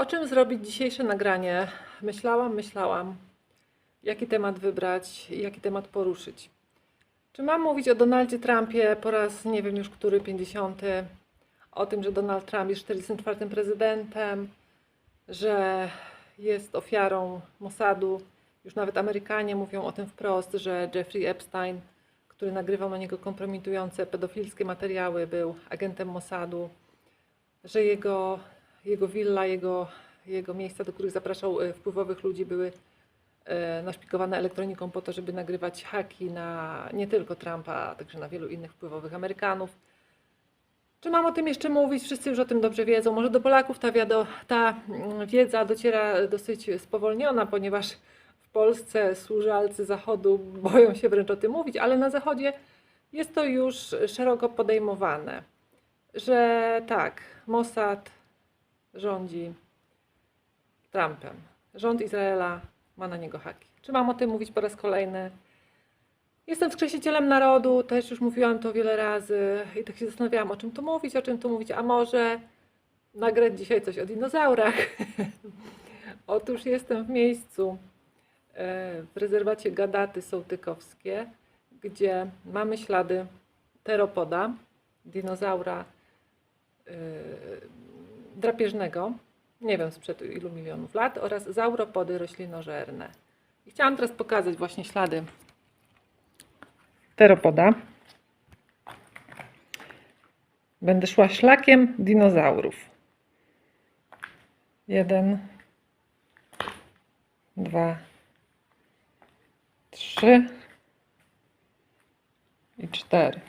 O czym zrobić dzisiejsze nagranie? Myślałam, myślałam, jaki temat wybrać jaki temat poruszyć. Czy mam mówić o Donaldzie Trumpie po raz nie wiem już który, 50, o tym, że Donald Trump jest 44 prezydentem, że jest ofiarą Mossadu. Już nawet Amerykanie mówią o tym wprost, że Jeffrey Epstein, który nagrywał na niego kompromitujące pedofilskie materiały, był agentem Mossadu, że jego, jego willa, jego, jego miejsca, do których zapraszał e, wpływowych ludzi, były e, naszpikowane elektroniką po to, żeby nagrywać haki na nie tylko Trumpa, a także na wielu innych wpływowych Amerykanów. Czy mam o tym jeszcze mówić? Wszyscy już o tym dobrze wiedzą. Może do Polaków ta, wiado, ta mm, wiedza dociera dosyć spowolniona, ponieważ w Polsce służalcy Zachodu boją się wręcz o tym mówić, ale na Zachodzie jest to już szeroko podejmowane, że tak, Mossad rządzi Trumpem. Rząd Izraela ma na niego haki. Czy mam o tym mówić po raz kolejny? Jestem wskrzesicielem narodu, też już mówiłam to wiele razy i tak się zastanawiałam, o czym tu mówić, o czym tu mówić, a może nagrać dzisiaj coś o dinozaurach. Otóż jestem w miejscu e, w rezerwacie Gadaty Sołtykowskie, gdzie mamy ślady teropoda, dinozaura e, drapieżnego, nie wiem sprzed ilu milionów lat, oraz zauropody roślinożerne. I chciałam teraz pokazać właśnie ślady teropoda. Będę szła szlakiem dinozaurów. Jeden, dwa, trzy i cztery.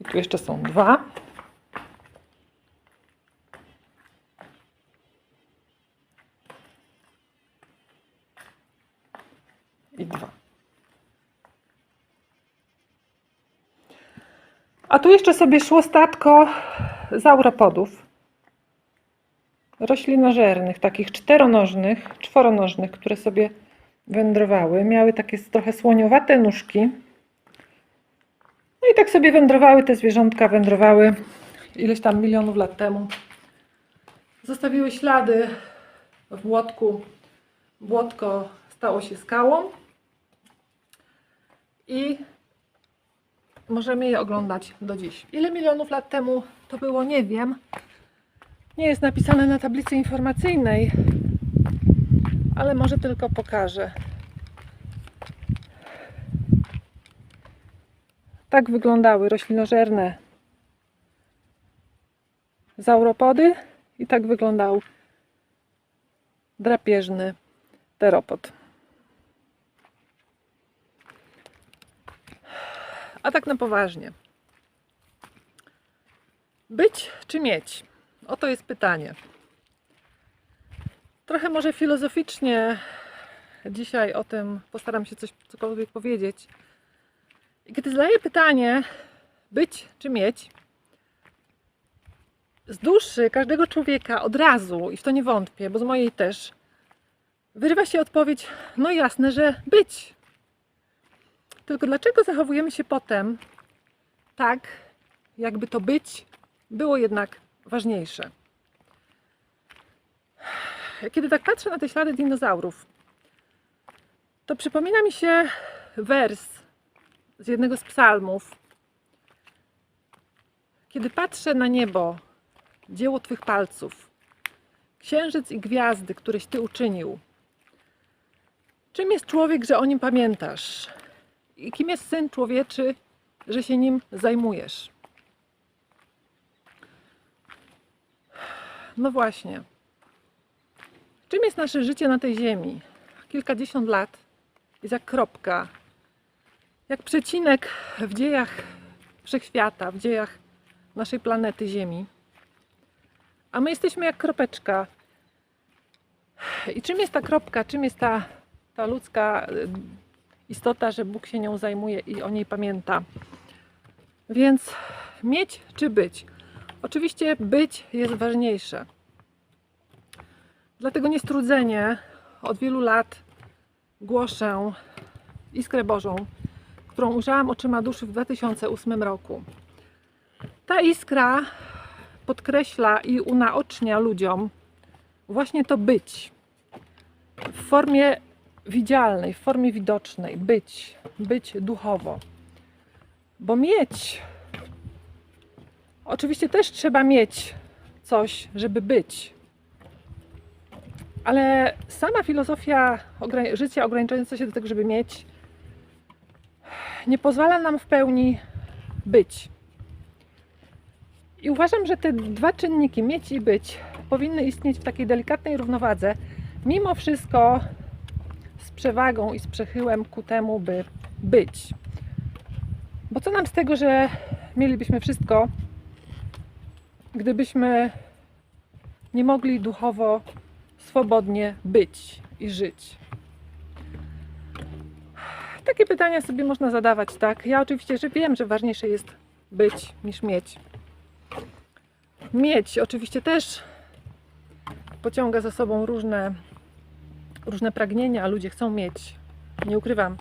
I tu jeszcze są dwa. I dwa. A tu jeszcze sobie szło statko zauropodów. Roślinożernych, takich czteronożnych, czworonożnych, które sobie wędrowały. Miały takie trochę słoniowate nóżki. No i tak sobie wędrowały te zwierzątka, wędrowały ileś tam milionów lat temu. Zostawiły ślady w błotku. Błotko stało się skałą. I możemy je oglądać do dziś. Ile milionów lat temu to było, nie wiem. Nie jest napisane na tablicy informacyjnej, ale może tylko pokażę. Tak wyglądały roślinożerne zauropody i tak wyglądał drapieżny teropod. A tak na poważnie. Być czy mieć? Oto jest pytanie. Trochę może filozoficznie dzisiaj o tym postaram się coś cokolwiek powiedzieć. I kiedy zadaję pytanie, być czy mieć, z duszy każdego człowieka od razu, i w to nie wątpię, bo z mojej też, wyrywa się odpowiedź, no jasne, że być. Tylko dlaczego zachowujemy się potem tak, jakby to być było jednak ważniejsze? Kiedy tak patrzę na te ślady dinozaurów, to przypomina mi się wers z jednego z psalmów. Kiedy patrzę na niebo, dzieło Twych palców, księżyc i gwiazdy, któreś Ty uczynił, czym jest człowiek, że o nim pamiętasz? I kim jest syn człowieczy, że się nim zajmujesz? No właśnie. Czym jest nasze życie na tej ziemi? Kilkadziesiąt lat jest jak kropka, jak przecinek w dziejach wszechświata, w dziejach naszej planety Ziemi. A my jesteśmy jak kropeczka. I czym jest ta kropka? Czym jest ta, ta ludzka istota, że Bóg się nią zajmuje i o niej pamięta? Więc mieć czy być? Oczywiście być jest ważniejsze. Dlatego niestrudzenie od wielu lat głoszę iskrę Bożą, którą ujrzałam oczyma duszy w 2008 roku. Ta iskra podkreśla i unaocznia ludziom, właśnie to być w formie widzialnej, w formie widocznej, być, być duchowo. Bo mieć, oczywiście też trzeba mieć coś, żeby być. Ale sama filozofia życia ograniczająca się do tego, żeby mieć, nie pozwala nam w pełni być. I uważam, że te dwa czynniki, mieć i być, powinny istnieć w takiej delikatnej równowadze, mimo wszystko z przewagą i z przechyłem ku temu, by być. Bo co nam z tego, że mielibyśmy wszystko, gdybyśmy nie mogli duchowo swobodnie być i żyć? Takie pytania sobie można zadawać, tak? Ja oczywiście, że wiem, że ważniejsze jest być niż mieć. Mieć oczywiście też pociąga za sobą różne, różne pragnienia, a ludzie chcą mieć. Nie ukrywam,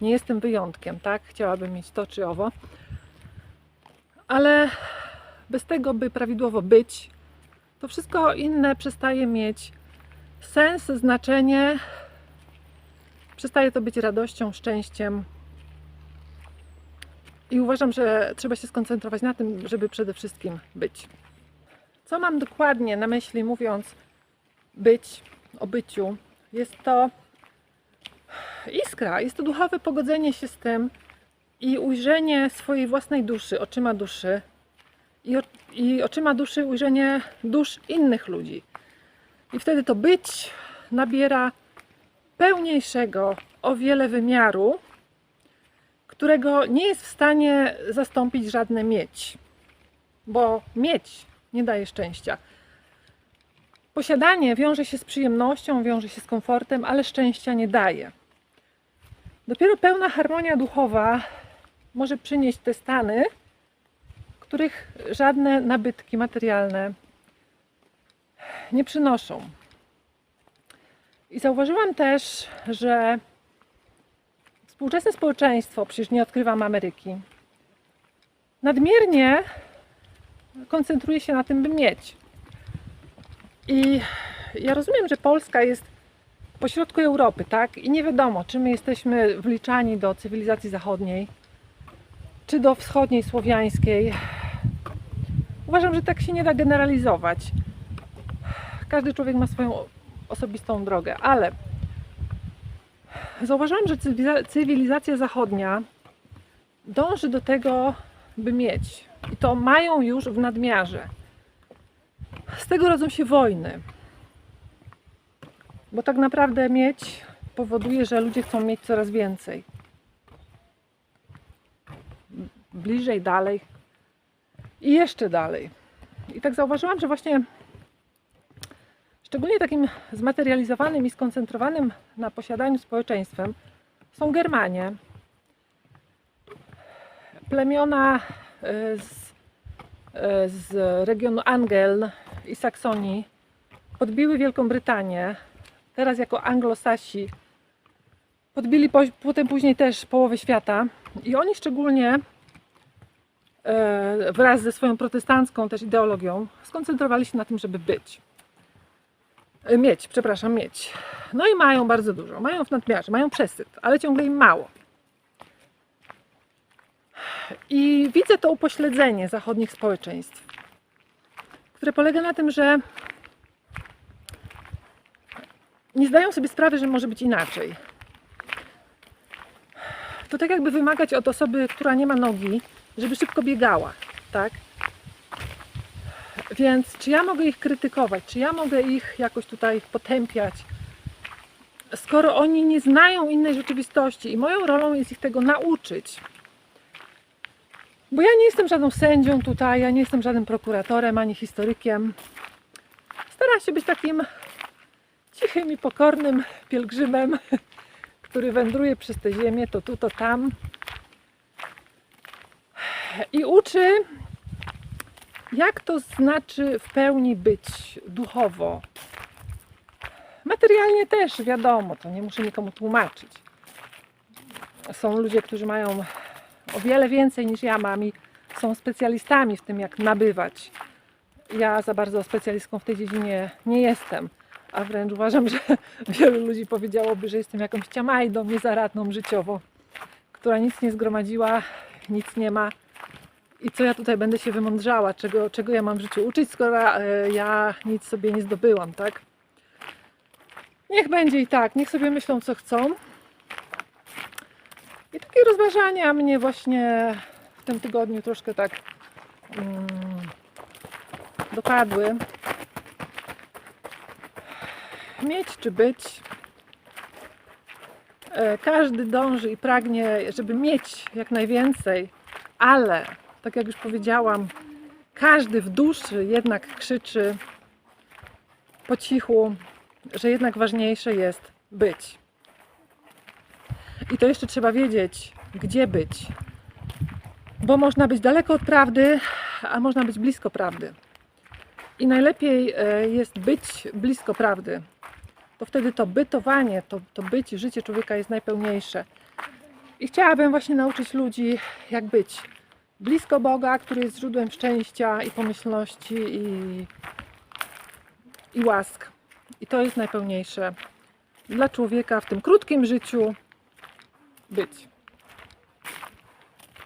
nie jestem wyjątkiem, tak? Chciałabym mieć to czy owo. Ale bez tego, by prawidłowo być, to wszystko inne przestaje mieć sens, znaczenie. Przestaje to być radością, szczęściem. I uważam, że trzeba się skoncentrować na tym, żeby przede wszystkim być. Co mam dokładnie na myśli, mówiąc być, o byciu? Jest to iskra, jest to duchowe pogodzenie się z tym i ujrzenie swojej własnej duszy oczyma duszy i, o, i oczyma duszy ujrzenie dusz innych ludzi. I wtedy to być nabiera pełniejszego o wiele wymiaru, którego nie jest w stanie zastąpić żadne mieć. Bo mieć nie daje szczęścia. Posiadanie wiąże się z przyjemnością, wiąże się z komfortem, ale szczęścia nie daje. Dopiero pełna harmonia duchowa może przynieść te stany, których żadne nabytki materialne nie przynoszą. I zauważyłam też, że współczesne społeczeństwo, przecież nie odkrywam Ameryki, nadmiernie koncentruje się na tym, by mieć. I ja rozumiem, że Polska jest pośrodku Europy, tak? I nie wiadomo, czy my jesteśmy wliczani do cywilizacji zachodniej, czy do wschodniej, słowiańskiej. Uważam, że tak się nie da generalizować. Każdy człowiek ma swoją osobistą drogę, ale zauważyłam, że cywiliza- cywilizacja zachodnia dąży do tego, by mieć. I to mają już w nadmiarze. Z tego rodzą się wojny. Bo tak naprawdę mieć powoduje, że ludzie chcą mieć coraz więcej. Bliżej, dalej i jeszcze dalej. I tak zauważyłam, że właśnie szczególnie takim zmaterializowanym i skoncentrowanym na posiadaniu społeczeństwem są Germanie. Plemiona e, z, e, z regionu Angeln i Saksonii podbiły Wielką Brytanię. Teraz jako anglosasi podbili po, potem później też połowę świata. I oni szczególnie e, wraz ze swoją protestancką też ideologią skoncentrowali się na tym, żeby być. E, Mieć, przepraszam, mieć. No i mają bardzo dużo. Mają w nadmiarze, mają przesyt, ale ciągle im mało. I widzę to upośledzenie zachodnich społeczeństw, które polega na tym, że nie zdają sobie sprawy, że może być inaczej. To tak jakby wymagać od osoby, która nie ma nogi, żeby szybko biegała, tak? Więc czy ja mogę ich krytykować, czy ja mogę ich jakoś tutaj potępiać, skoro oni nie znają innej rzeczywistości i moją rolą jest ich tego nauczyć. Bo ja nie jestem żadną sędzią tutaj, ja nie jestem żadnym prokuratorem ani historykiem. Staram się być takim cichym i pokornym pielgrzymem, który wędruje przez tę ziemię, to tu, to tam. I uczy, jak to znaczy w pełni być duchowo. Materialnie też wiadomo, to nie muszę nikomu tłumaczyć. Są ludzie, którzy mają o wiele więcej niż ja mam i są specjalistami w tym, jak nabywać. Ja za bardzo specjalistką w tej dziedzinie nie jestem, a wręcz uważam, że wielu ludzi powiedziałoby, że jestem jakąś ciamajdą niezaradną życiowo, która nic nie zgromadziła, nic nie ma. I co ja tutaj będę się wymądrzała, czego, czego ja mam w życiu uczyć, skoro e, ja nic sobie nie zdobyłam, tak? Niech będzie i tak, niech sobie myślą, co chcą. I takie rozważania mnie właśnie w tym tygodniu troszkę tak mm, dopadły. Mieć czy być. E, Każdy dąży i pragnie, żeby mieć jak najwięcej, ale tak jak już powiedziałam, każdy w duszy jednak krzyczy po cichu, że jednak ważniejsze jest być. I to jeszcze trzeba wiedzieć, gdzie być. Bo można być daleko od prawdy, a można być blisko prawdy. I najlepiej e, jest być blisko prawdy. To wtedy to bytowanie, to, to być, życie człowieka jest najpełniejsze. I chciałabym właśnie nauczyć ludzi, jak być blisko Boga, który jest źródłem szczęścia i pomyślności i, i łask. I to jest najpełniejsze dla człowieka w tym krótkim życiu być.